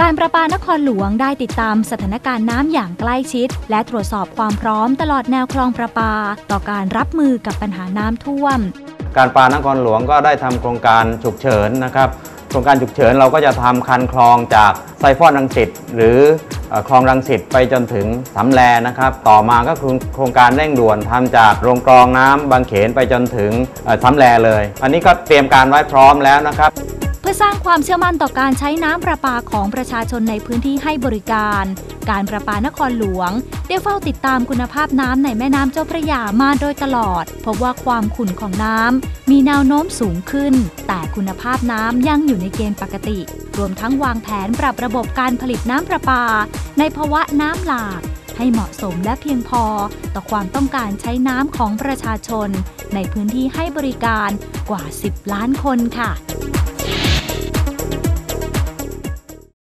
การประปานครหลวงได้ติดตามสถานการณ์น้ำอย่างใกล้ชิด และตรวจสอบความพร้อมตลอดแนวคลองประปา ต่อการรับมือกับปัญหาน้ำท่วม การปานครหลวงก็ได้ทำโครงการฉุกเฉินนะครับโครงการฉุกเฉินเราก็จะทำคันคลองจากไซฟอนรังสิตหรือคลองรังสิตไปจนถึงสำแลนะครับ ต่อมาก็คือโครงการเร่งด่วนทำจากโรงกรองน้ำบางเขนไปจนถึงสำแลเลย อันนี้ก็เตรียมการไว้พร้อมแล้วนะครับ เพื่อสร้างความเชื่อมั่นต่อการใช้น้ำประปาของประชาชนในพื้นที่ให้บริการ การประปานครหลวง ได้เฝ้าติดตามคุณภาพน้ำในแม่น้ำเจ้าพระยามาโดยตลอด พบว่าความขุ่นของน้ำมีแนวโน้มสูงขึ้น แต่คุณภาพน้ำยังอยู่ในเกณฑ์ปกติ รวมทั้งวางแผนปรับระบบการผลิตน้ำประปา ในภาวะน้ำหลากให้เหมาะสมและเพียงพอต่อความต้องการใช้น้ำของประชาชน ในพื้นที่ให้บริการกว่า 10 ล้านคนค่ะ